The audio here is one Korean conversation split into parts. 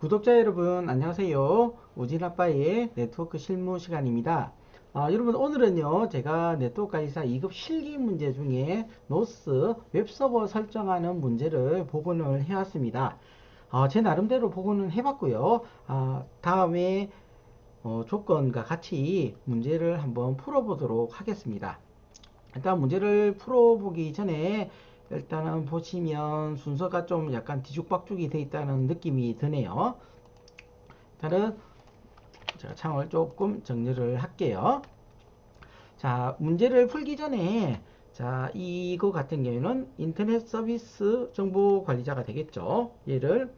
구독자 여러분 안녕하세요. 우진아빠의 네트워크 실무 시간입니다. 아, 여러분 오늘은요 제가 네트워크 가이사 2급 실기 문제 중에 노스 웹서버 설정하는 문제를 복원을 해왔습니다. 아, 제 나름대로 복원을 해봤고요. 아, 다음에 어, 조건과 같이 문제를 한번 풀어보도록 하겠습니다. 일단 문제를 풀어보기 전에 일단은 보시면 순서가 좀 약간 뒤죽박죽이 되어 있다는 느낌이 드네요. 일단은 제가 창을 조금 정리를 할게요. 자, 문제를 풀기 전에 자, 이거 같은 경우에는 인터넷 서비스 정보 관리자가 되겠죠. 얘를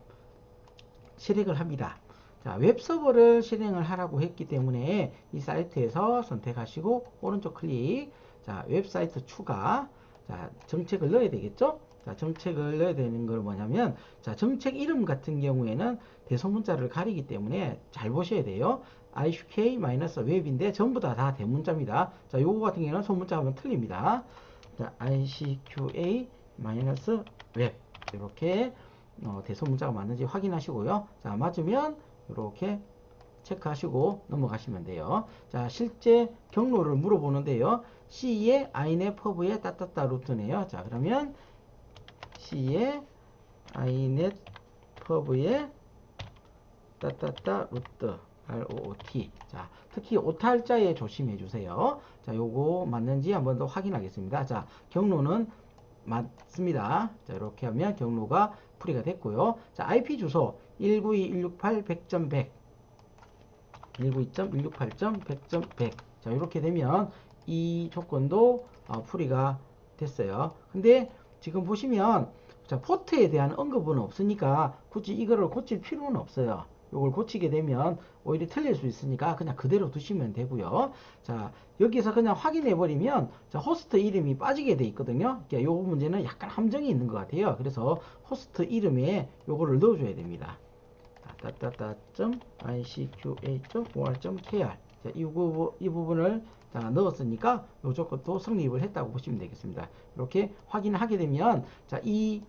실행을 합니다. 자, 웹서버를 실행을 하라고 했기 때문에 이 사이트에서 선택하시고 오른쪽 클릭. 자, 웹사이트 추가. 자, 정책을 넣어야 되겠죠? 자, 정책을 넣어야 되는 걸 뭐냐면, 자, 정책 이름 같은 경우에는 대소문자를 가리기 때문에 잘 보셔야 돼요. ICQA-웹인데 전부 다 다 대문자입니다. 자, 요거 같은 경우는 소문자 하면 틀립니다. 자, ICQA-웹. 이렇게 어, 대소문자가 맞는지 확인하시고요. 자, 맞으면 이렇게 체크하시고 넘어가시면 돼요. 자, 실제 경로를 물어보는데요. C의 inet pub의 따따따 루트네요. 자, 그러면 C의 inet pub의 따따따 루트 ROOT. 자, 특히 오탈자에 조심해 주세요. 자, 요거 맞는지 한번 더 확인하겠습니다. 자, 경로는 맞습니다. 자, 이렇게 하면 경로가 풀이가 됐고요. 자, IP 주소 192.168.100.100 192.168.100.100 자, 이렇게 되면 이 조건도 어, 풀이가 됐어요. 근데 지금 보시면 자, 포트에 대한 언급은 없으니까 굳이 이거를 고칠 필요는 없어요. 이걸 고치게 되면 오히려 틀릴 수 있으니까 그냥 그대로 두시면 되고요. 자, 여기서 그냥 확인해 버리면 자, 호스트 이름이 빠지게 돼 있거든요. 이 문제는 약간 함정이 있는 것 같아요. 그래서 호스트 이름에 요거를 넣어 줘야 됩니다. 따따따.icqa.or.kr 자, 이, 부분, 이 부분을 자, 넣었으니까 요 조건도 성립을 했다고 보시면 되겠습니다. 이렇게 확인하게 되면 자, 이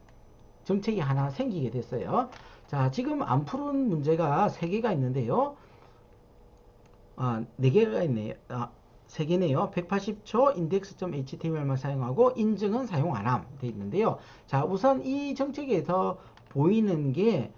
정책이 하나 생기게 됐어요. 자, 지금 안 푸른 문제가 3개가 있는데요. 아, 4개가 있네요. 아, 3개네요. 180초 index.html만 사용하고 인증은 사용 안함 돼 있는데요. 자, 우선 이 정책에서 보이는 게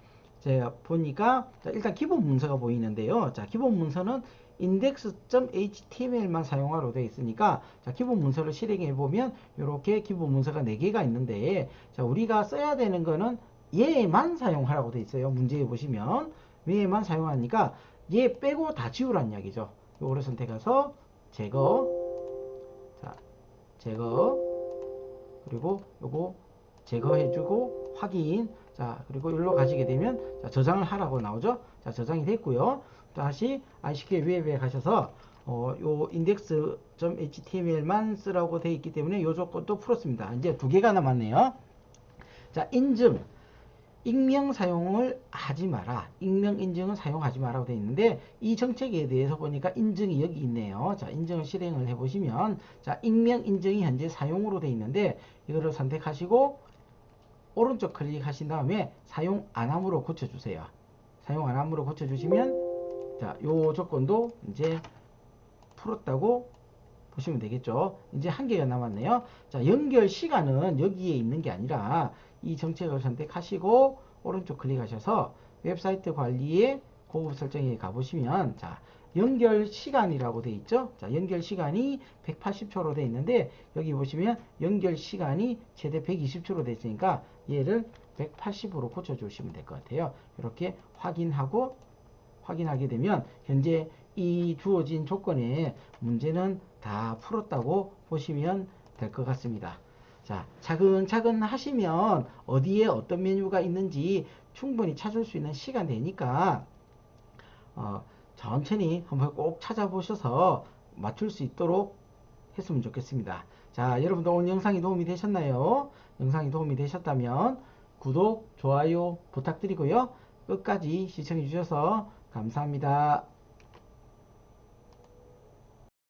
제가 보니까 일단 기본 문서가 보이는데요. 자, 기본 문서는 index.html만 사용하로 되어 있으니까 자, 기본 문서를 실행해 보면 이렇게 기본 문서가 4개가 있는데 자, 우리가 써야 되는 거는 얘만 사용하라고 되어 있어요. 문제에 보시면 얘만 사용하니까 얘 빼고 다 지우란 이야기죠. 요거를 선택해서 제거 자, 제거 그리고 요거 제거해주고 확인 자 그리고 여기로 가시게 되면 자, 저장을 하라고 나오죠? 자 저장이 됐고요. 다시 ICK 웹에 가셔서 어, 요 index.html만 쓰라고 되어 있기 때문에 요 조건도 풀었습니다. 이제 두 개가 남았네요. 자 인증. 익명 사용을 하지 마라. 익명 인증은 사용하지 마라고 되어 있는데 이 정책에 대해서 보니까 인증이 여기 있네요. 자, 인증을 실행을 해 보시면 자, 익명 인증이 현재 사용으로 되어 있는데 이거를 선택하시고 오른쪽 클릭하신 다음에 사용 안함으로 고쳐주세요. 사용 안함으로 고쳐주시면 자, 요 조건도 이제 풀었다고 보시면 되겠죠. 이제 한 개가 남았네요. 자, 연결 시간은 여기에 있는 게 아니라 이 정책을 선택하시고 오른쪽 클릭하셔서 웹사이트 관리에 고급 설정에 가보시면 자, 연결 시간이라고 되어 있죠. 자, 연결 시간이 180초로 되어 있는데 여기 보시면 연결 시간이 최대 120초로 되어 있으니까 얘를 180으로 고쳐 주시면 될 것 같아요. 이렇게 확인하고 확인하게 되면 현재 이 주어진 조건에 문제는 다 풀었다고 보시면 될 것 같습니다. 자, 차근차근 하시면 어디에 어떤 메뉴가 있는지 충분히 찾을 수 있는 시간 되니까 어, 천천히 한번 꼭 찾아보셔서 맞출 수 있도록 했으면 좋겠습니다. 자, 여러분들 오늘 영상이 도움이 되셨나요? 영상이 도움이 되셨다면 구독, 좋아요 부탁드리고요. 끝까지 시청해 주셔서 감사합니다.